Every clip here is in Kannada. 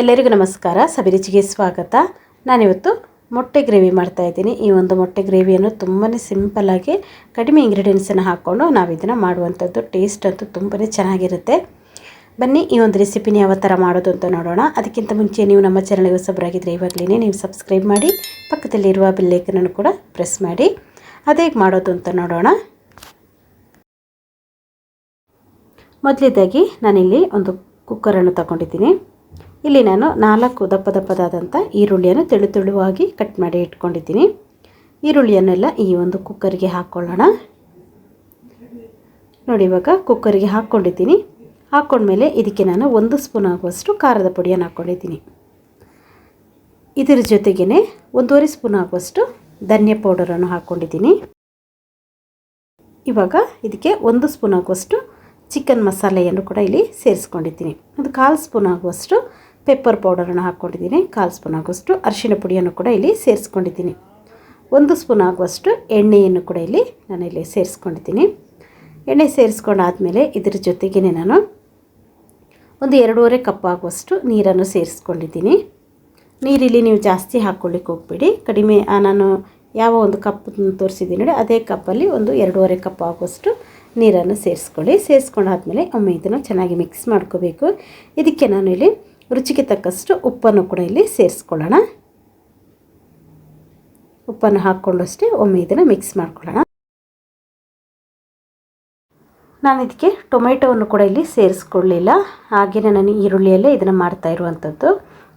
ಎಲ್ಲರಿಗೂ ನಮಸ್ಕಾರ. ಸಬಿರುಚಿಗೆ ಸ್ವಾಗತ. ನಾನಿವತ್ತು ಮೊಟ್ಟೆ ಗ್ರೇವಿ ಮಾಡ್ತಾ ಇದ್ದೀನಿ. ಈ ಒಂದು ಮೊಟ್ಟೆ ಗ್ರೇವಿಯನ್ನು ತುಂಬಾ ಸಿಂಪಲ್ಲಾಗಿ ಕಡಿಮೆ ಇಂಗ್ರೀಡಿಯೆಂಟ್ಸನ್ನು ಹಾಕ್ಕೊಂಡು ನಾವು ಇದನ್ನು ಮಾಡುವಂಥದ್ದು ಟೇಸ್ಟ್ ಅಂತೂ ತುಂಬಾ ಚೆನ್ನಾಗಿರುತ್ತೆ. ಬನ್ನಿ, ಈ ಒಂದು ರೆಸಿಪಿನ ಯಾವ ಥರ ಮಾಡೋದು ಅಂತ ನೋಡೋಣ. ಅದಕ್ಕಿಂತ ಮುಂಚೆ ನೀವು ನಮ್ಮ ಚಾನಲ್ಗೆ ಹೊಸಬರಾಗಿದ್ದರೆ ಇವಾಗಲೇ ನೀವು ಸಬ್ಸ್ಕ್ರೈಬ್ ಮಾಡಿ ಪಕ್ಕದಲ್ಲಿರುವ ಬಿಲ್ಲೇಕನನ್ನು ಕೂಡ ಪ್ರೆಸ್ ಮಾಡಿ. ಅದೇ ಮಾಡೋದು ಅಂತ ನೋಡೋಣ. ಮೊದಲಿದ್ದಾಗಿ ನಾನಿಲ್ಲಿ ಒಂದು ಕುಕ್ಕರನ್ನು ತಗೊಂಡಿದ್ದೀನಿ. ಇಲ್ಲಿ ನಾನು ನಾಲ್ಕು ದಪ್ಪ ದಪ್ಪದಾದಂಥ ಈರುಳ್ಳಿಯನ್ನು ತೆಳು ತೆಳುವಾಗಿ ಕಟ್ ಮಾಡಿ ಇಟ್ಕೊಂಡಿದ್ದೀನಿ. ಈರುಳ್ಳಿಯನ್ನೆಲ್ಲ ಈ ಒಂದು ಕುಕ್ಕರ್ಗೆ ಹಾಕ್ಕೊಳ್ಳೋಣ ನೋಡಿ ಇವಾಗ ಕುಕ್ಕರ್ಗೆ ಹಾಕ್ಕೊಂಡಿದ್ದೀನಿ. ಹಾಕ್ಕೊಂಡ್ಮೇಲೆ ಇದಕ್ಕೆ ನಾನು ಒಂದು ಸ್ಪೂನ್ ಆಗುವಷ್ಟು ಖಾರದ ಪುಡಿಯನ್ನು ಹಾಕ್ಕೊಂಡಿದ್ದೀನಿ. ಇದರ ಜೊತೆಗೇ ಒಂದೂವರೆ ಸ್ಪೂನ್ ಆಗುವಷ್ಟು ಧನ್ಯ ಪೌಡರನ್ನು ಹಾಕ್ಕೊಂಡಿದ್ದೀನಿ. ಇವಾಗ ಇದಕ್ಕೆ ಒಂದು ಸ್ಪೂನ್ ಆಗುವಷ್ಟು ಚಿಕನ್ ಮಸಾಲೆಯನ್ನು ಕೂಡ ಇಲ್ಲಿ ಸೇರಿಸ್ಕೊಂಡಿದ್ದೀನಿ. ಒಂದು ಕಾಲು ಸ್ಪೂನ್ ಆಗುವಷ್ಟು ಪೆಪ್ಪರ್ ಪೌಡರನ್ನು ಹಾಕ್ಕೊಂಡಿದ್ದೀನಿ. ಕಾಲು ಸ್ಪೂನ್ ಆಗುವಷ್ಟು ಅರಿಶಿಣ ಪುಡಿಯನ್ನು ಕೂಡ ಇಲ್ಲಿ ಸೇರಿಸ್ಕೊಂಡಿದ್ದೀನಿ. ಒಂದು ಸ್ಪೂನ್ ಆಗುವಷ್ಟು ಎಣ್ಣೆಯನ್ನು ಕೂಡ ಇಲ್ಲಿ ನಾನು ಇಲ್ಲಿ ಸೇರಿಸ್ಕೊಂಡಿದ್ದೀನಿ. ಎಣ್ಣೆ ಸೇರಿಸ್ಕೊಂಡಾದಮೇಲೆ ಇದರ ಜೊತೆಗೇ ನಾನು ಒಂದು ಎರಡೂವರೆ ಕಪ್ ಆಗುವಷ್ಟು ನೀರನ್ನು ಸೇರಿಸ್ಕೊಂಡಿದ್ದೀನಿ. ನೀರಿಲ್ಲಿ ನೀವು ಜಾಸ್ತಿ ಹಾಕ್ಕೊಳ್ಳಿಕ್ಕೆ ಹೋಗ್ಬೇಡಿ. ಕಡಿಮೆ ನಾನು ಯಾವ ಒಂದು ಕಪ್ ತೋರಿಸಿದ್ದೀನಿ ನೋಡಿ, ಅದೇ ಕಪ್ಪಲ್ಲಿ ಒಂದು ಎರಡೂವರೆ ಕಪ್ ಆಗುವಷ್ಟು ನೀರನ್ನು ಸೇರಿಸ್ಕೊಳ್ಳಿ. ಸೇರಿಸ್ಕೊಂಡಾದ್ಮೇಲೆ ಒಮ್ಮೆ ಇದನ್ನು ಚೆನ್ನಾಗಿ ಮಿಕ್ಸ್ ಮಾಡ್ಕೋಬೇಕು. ಇದಕ್ಕೆ ನಾನು ಇಲ್ಲಿ ರುಚಿಗೆ ತಕ್ಕಷ್ಟು ಉಪ್ಪನ್ನು ಕೂಡ ಇಲ್ಲಿ ಸೇರಿಸ್ಕೊಳ್ಳೋಣ. ಉಪ್ಪನ್ನು ಹಾಕ್ಕೊಂಡಷ್ಟೇ ಒಮ್ಮೆ ಇದನ್ನು ಮಿಕ್ಸ್ ಮಾಡ್ಕೊಳ್ಳೋಣ. ನಾನು ಇದಕ್ಕೆ ಟೊಮೆಟೊವನ್ನು ಕೂಡ ಇಲ್ಲಿ ಸೇರಿಸ್ಕೊಳ್ಳಿಲ್ಲ. ಹಾಗೆಯೇ ನಾನು ಈರುಳ್ಳಿಯಲ್ಲೇ ಇದನ್ನು ಮಾಡ್ತಾ ಇರುವಂಥದ್ದು.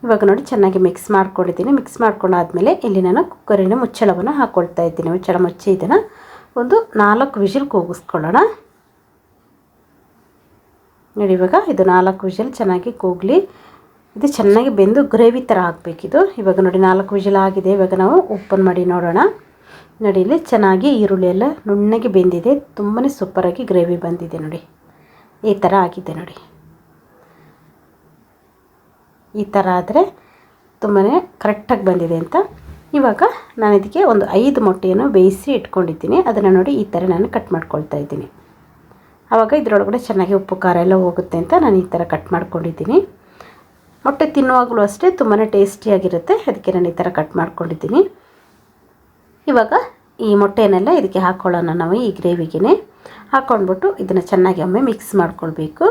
ಇವಾಗ ನೋಡಿ ಚೆನ್ನಾಗಿ ಮಿಕ್ಸ್ ಮಾಡ್ಕೊಂಡಿದ್ದೀನಿ. ಮಿಕ್ಸ್ ಮಾಡ್ಕೊಂಡಾದ್ಮೇಲೆ ಇಲ್ಲಿ ನಾನು ಕುಕ್ಕರಿನ ಮುಚ್ಚಳವನ್ನು ಹಾಕ್ಕೊಳ್ತಾ ಇದ್ದೀನಿ. ಮುಚ್ಚಳ ಮುಚ್ಚಿ ಇದನ್ನು ಒಂದು ನಾಲ್ಕು ವಿಷಲ್ ಕೂಗಿಸ್ಕೊಳ್ಳೋಣ. ನೋಡಿ ಇವಾಗ ಇದು ನಾಲ್ಕು ವಿಷಲ್ ಚೆನ್ನಾಗಿ ಕೂಗಲಿ. ಇದು ಚೆನ್ನಾಗಿ ಬೆಂದು ಗ್ರೇವಿ ಥರ ಹಾಕಬೇಕಿದು ಇವಾಗ ನೋಡಿ ನಾಲ್ಕು ವಿಜಲ್ ಆಗಿದೆ. ಇವಾಗ ನಾವು ಓಪನ್ ಮಾಡಿ ನೋಡೋಣ. ನೋಡಿ, ಇಲ್ಲಿ ಚೆನ್ನಾಗಿ ಈರುಳ್ಳಿ ಎಲ್ಲ ನುಣ್ಣಗೆ ಬೆಂದಿದೆ. ತುಂಬಾ ಸೂಪರಾಗಿ ಗ್ರೇವಿ ಬಂದಿದೆ ನೋಡಿ. ಈ ಥರ ಆಗಿದೆ ನೋಡಿ. ಈ ಥರ ಆದರೆ ತುಂಬಾ ಕರೆಕ್ಟಾಗಿ ಬಂದಿದೆ ಅಂತ. ಇವಾಗ ನಾನು ಇದಕ್ಕೆ ಒಂದು ಐದು ಮೊಟ್ಟೆಯನ್ನು ಬೇಯಿಸಿ ಇಟ್ಕೊಂಡಿದ್ದೀನಿ. ಅದನ್ನು ನೋಡಿ ಈ ಥರ ನಾನು ಕಟ್ ಮಾಡ್ಕೊಳ್ತಾ ಇದ್ದೀನಿ. ಆವಾಗ ಇದರೊಳಗಡೆ ಚೆನ್ನಾಗಿ ಉಪ್ಪು ಖಾರ ಎಲ್ಲ ಹೋಗುತ್ತೆ ಅಂತ ನಾನು ಈ ಥರ ಕಟ್ ಮಾಡ್ಕೊಂಡಿದ್ದೀನಿ. ಮೊಟ್ಟೆ ತಿನ್ನುವಾಗಲೂ ಅಷ್ಟೇ ತುಂಬಾ ಟೇಸ್ಟಿಯಾಗಿರುತ್ತೆ. ಅದಕ್ಕೆ ನಾನು ಈ ಥರ ಕಟ್ ಮಾಡ್ಕೊಂಡಿದ್ದೀನಿ. ಇವಾಗ ಈ ಮೊಟ್ಟೆನೆಲ್ಲ ಇದಕ್ಕೆ ಹಾಕ್ಕೊಳ್ಳೋಣ ನಾವು ಈ ಗ್ರೇವಿಗೆ ಹಾಕ್ಕೊಂಡ್ಬಿಟ್ಟು ಇದನ್ನು ಚೆನ್ನಾಗಿ ಒಮ್ಮೆ ಮಿಕ್ಸ್ ಮಾಡ್ಕೊಳ್ಬೇಕು.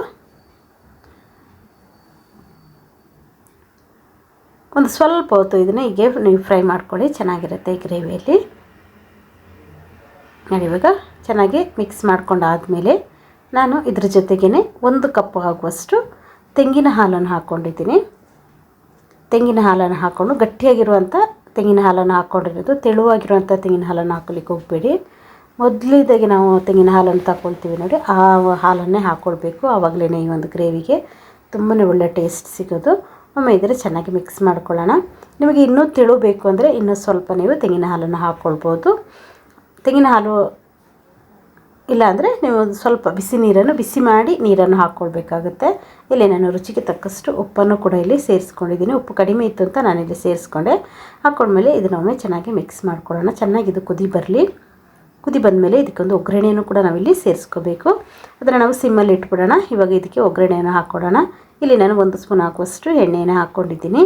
ಒಂದು ಸ್ವಲ್ಪ ಹೊತ್ತು ಇದನ್ನು ಹೀಗೆ ನೀವು ಫ್ರೈ ಮಾಡ್ಕೊಳ್ಳಿ, ಚೆನ್ನಾಗಿರುತ್ತೆ ಈ ಗ್ರೇವಿಯಲ್ಲಿ. ನೋಡಿ, ಇವಾಗ ಚೆನ್ನಾಗಿ ಮಿಕ್ಸ್ ಮಾಡ್ಕೊಂಡಾದಮೇಲೆ ನಾನು ಇದ್ರ ಜೊತೆಗೇ ಒಂದು ಕಪ್ ಆಗುವಷ್ಟು ತೆಂಗಿನ ಹಾಲನ್ನು ಹಾಕ್ಕೊಂಡಿದ್ದೀನಿ ತೆಂಗಿನ ಹಾಲನ್ನು ಹಾಕ್ಕೊಂಡು ಗಟ್ಟಿಯಾಗಿರುವಂಥ ತೆಂಗಿನ ಹಾಲನ್ನು ಹಾಕ್ಕೊಂಡಿರೋದು ತೆಳುವಾಗಿರುವಂಥ ತೆಂಗಿನ ಹಾಲನ್ನು ಹಾಕಲಿಕ್ಕೆ ಹೋಗಬೇಡಿ. ಮೊದಲಿದಾಗೆ ನಾವು ತೆಂಗಿನ ಹಾಲನ್ನು ತಗೊಳ್ತೀವಿ ನೋಡಿ, ಆ ಹಾಲನ್ನೇ ಹಾಕ್ಕೊಳ್ಬೇಕು ಆವಾಗಲೇ ಈ ಒಂದು ಗ್ರೇವಿಗೆ ತುಂಬಾ ಒಳ್ಳೆ ಟೇಸ್ಟ್ ಸಿಗೋದು. ಒಮ್ಮೆ ಇದ್ರೆ ಚೆನ್ನಾಗಿ ಮಿಕ್ಸ್ ಮಾಡ್ಕೊಳ್ಳೋಣ. ನಿಮಗೆ ಇನ್ನೂ ತೆಳು ಬೇಕು ಅಂದರೆ ಇನ್ನೂ ಸ್ವಲ್ಪ ನೀವು ತೆಂಗಿನ ಹಾಲನ್ನು ಹಾಕ್ಕೊಳ್ಬೋದು ತೆಂಗಿನ ಹಾಲು ಇಲ್ಲಾಂದರೆ ನೀವು ಸ್ವಲ್ಪ ಬಿಸಿ ನೀರನ್ನು ಬಿಸಿ ಮಾಡಿ ನೀರನ್ನು ಹಾಕ್ಕೊಳ್ಬೇಕಾಗುತ್ತೆ. ಇಲ್ಲಿ ನಾನು ರುಚಿಗೆ ತಕ್ಕಷ್ಟು ಉಪ್ಪನ್ನು ಕೂಡ ಇಲ್ಲಿ ಸೇರಿಸ್ಕೊಂಡಿದ್ದೀನಿ. ಉಪ್ಪು ಕಡಿಮೆ ಇತ್ತು ಅಂತ ನಾನಿಲ್ಲಿ ಸೇರಿಸ್ಕೊಂಡೆ. ಹಾಕ್ಕೊಂಡ್ಮೇಲೆ ಇದನ್ನೊಮ್ಮೆ ಚೆನ್ನಾಗಿ ಮಿಕ್ಸ್ ಮಾಡ್ಕೊಳ್ಳೋಣ. ಚೆನ್ನಾಗಿ ಇದು ಕುದಿ ಬರಲಿ. ಕುದಿ ಬಂದಮೇಲೆ ಇದಕ್ಕೊಂದು ಒಗ್ಗರಣೆಯನ್ನು ಕೂಡ ನಾವಿಲ್ಲಿ ಸೇರಿಸ್ಕೋಬೇಕು. ಅದನ್ನು ನಾವು ಸಿಮ್ಮಲ್ಲಿ ಇಟ್ಬಿಡೋಣ. ಇವಾಗ ಇದಕ್ಕೆ ಒಗ್ಗರಣೆಯನ್ನು ಹಾಕ್ಕೊಡೋಣ ಇಲ್ಲಿ ನಾನು ಒಂದು ಸ್ಪೂನ್ ಹಾಕುವಷ್ಟು ಎಣ್ಣೆಯನ್ನು ಹಾಕ್ಕೊಂಡಿದ್ದೀನಿ.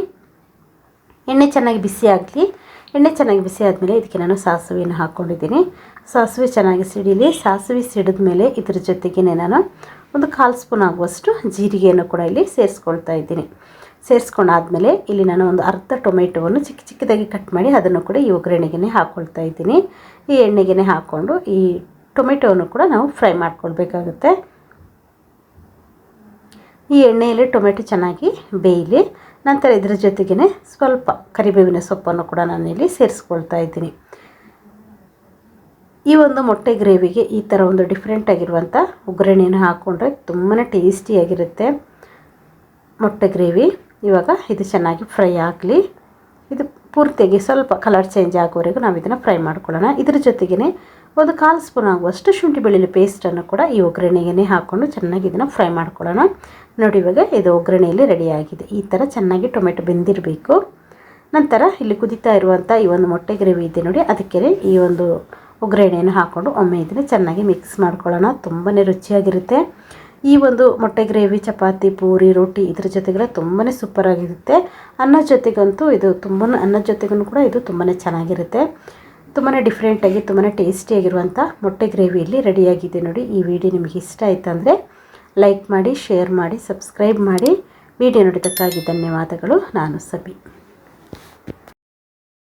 ಎಣ್ಣೆ ಚೆನ್ನಾಗಿ ಬಿಸಿ ಆಗಲಿ. ಎಣ್ಣೆ ಚೆನ್ನಾಗಿ ಬಿಸಿ ಆದಮೇಲೆ ಇದಕ್ಕೆ ನಾನು ಸಾಸಿವೆಯನ್ನು ಹಾಕ್ಕೊಂಡಿದ್ದೀನಿ. ಸಾಸಿವೆ ಚೆನ್ನಾಗಿ ಸಿಡಿಲಿ, ಸಾಸಿವೆ ಸಿಡಿದ ಮೇಲೆ ಇದ್ರ ಜೊತೆಗೇ ನಾನು ಒಂದು ಕಾಲು ಸ್ಪೂನ್ ಆಗುವಷ್ಟು ಜೀರಿಗೆಯನ್ನು ಕೂಡ ಇಲ್ಲಿ ಸೇರಿಸ್ಕೊಳ್ತಾ ಇದ್ದೀನಿ. ಸೇರಿಸ್ಕೊಂಡಾದ್ಮೇಲೆ ಇಲ್ಲಿ ನಾನು ಒಂದು ಅರ್ಧ ಟೊಮೆಟೊವನ್ನು ಚಿಕ್ಕ ಚಿಕ್ಕದಾಗಿ ಕಟ್ ಮಾಡಿ ಅದನ್ನು ಕೂಡ ಈ ಒಗ್ಗರಣೆಗೆ ಹಾಕ್ಕೊಳ್ತಾ ಇದ್ದೀನಿ. ಈ ಎಣ್ಣೆಗೆ ಹಾಕ್ಕೊಂಡು ಈ ಟೊಮೆಟೊವನ್ನು ಕೂಡ ನಾವು ಫ್ರೈ ಮಾಡ್ಕೊಳ್ಬೇಕಾಗುತ್ತೆ. ಈ ಎಣ್ಣೆಯಲ್ಲಿ ಟೊಮೆಟೊ ಚೆನ್ನಾಗಿ ಬೇಯಲಿ. ನಂತರ ಇದರ ಜೊತೆಗೇ ಸ್ವಲ್ಪ ಕರಿಬೇವಿನ ಸೊಪ್ಪನ್ನು ಕೂಡ ನಾನಿಲ್ಲಿ ಸೇರಿಸ್ಕೊಳ್ತಾ ಇದ್ದೀನಿ. ಈ ಒಂದು ಮೊಟ್ಟೆ ಗ್ರೇವಿಗೆ ಈ ಥರ ಒಂದು ಡಿಫ್ರೆಂಟ್ ಆಗಿರುವಂಥ ಒಗ್ಗರಣೆಯನ್ನು ಹಾಕ್ಕೊಂಡ್ರೆ ತುಂಬಾ ಟೇಸ್ಟಿಯಾಗಿರುತ್ತೆ ಮೊಟ್ಟೆ ಗ್ರೇವಿ. ಇವಾಗ ಇದು ಚೆನ್ನಾಗಿ ಫ್ರೈ ಆಗಲಿ. ಇದು ಪೂರ್ತಿಯಾಗಿ ಸ್ವಲ್ಪ ಕಲರ್ ಚೇಂಜ್ ಆಗೋವರೆಗೂ ನಾವು ಇದನ್ನು ಫ್ರೈ ಮಾಡ್ಕೊಳ್ಳೋಣ. ಇದ್ರ ಜೊತೆಗೇ ಒಂದು ಕಾಲು ಸ್ಪೂನ್ ಆಗುವಷ್ಟು ಶುಂಠಿ ಬೆಳ್ಳುಳ್ಳಿ ಪೇಸ್ಟನ್ನು ಕೂಡ ಈ ಒಗ್ಗರಣೆಗೆ ಹಾಕ್ಕೊಂಡು ಚೆನ್ನಾಗಿ ಇದನ್ನು ಫ್ರೈ ಮಾಡ್ಕೊಳ್ಳೋಣ. ನೋಡಿ ಇವಾಗ ಇದು ಒಗ್ಗರಣೆಯಲ್ಲಿ ರೆಡಿಯಾಗಿದೆ ಈ ಥರ ಚೆನ್ನಾಗಿ ಟೊಮೆಟೊ ಬೆಂದಿರಬೇಕು. ನಂತರ ಇಲ್ಲಿ ಕುದಿತಾ ಇರುವಂಥ ಈ ಒಂದು ಮೊಟ್ಟೆ ಗ್ರೇವಿ ಇದೆ ನೋಡಿ ಅದಕ್ಕೆ ಈ ಒಂದು ಒಗ್ಗರಣೆಯನ್ನು ಹಾಕ್ಕೊಂಡು ಒಮ್ಮೆ ಇದನ್ನು ಚೆನ್ನಾಗಿ ಮಿಕ್ಸ್ ಮಾಡ್ಕೊಳ್ಳೋಣ. ತುಂಬಾ ರುಚಿಯಾಗಿರುತ್ತೆ. ಈ ಒಂದು ಮೊಟ್ಟೆ ಗ್ರೇವಿ, ಚಪಾತಿ, ಪೂರಿ ರೊಟ್ಟಿ ಇದ್ರ ಜೊತೆಗೆಲ್ಲ ತುಂಬಾ ಸೂಪರಾಗಿರುತ್ತೆ ಅನ್ನ ಜೊತೆಗಂತೂ ಇದು ತುಂಬ ಅನ್ನದ ಜೊತೆಗೂ ಕೂಡ ಇದು ತುಂಬಾ ಚೆನ್ನಾಗಿರುತ್ತೆ. ತುಂಬಾ ಡಿಫ್ರೆಂಟಾಗಿ ತುಂಬಾ ಟೇಸ್ಟಿಯಾಗಿರುವಂಥ ಮೊಟ್ಟೆ ಗ್ರೇವಿಯಲ್ಲಿ ರೆಡಿಯಾಗಿದೆ ನೋಡಿ. ಈ ವಿಡಿಯೋ ನಿಮಗೆ ಇಷ್ಟ ಆಯಿತು ಲೈಕ್ ಮಾಡಿ ಶೇರ್ ಮಾಡಿ ಸಬ್ಸ್ಕ್ರೈಬ್ ಮಾಡಿ. ವಿಡಿಯೋ ನೋಡಿದ್ದಕ್ಕಾಗಿ ಧನ್ಯವಾದಗಳು. ನಾನು ಸಬಿ.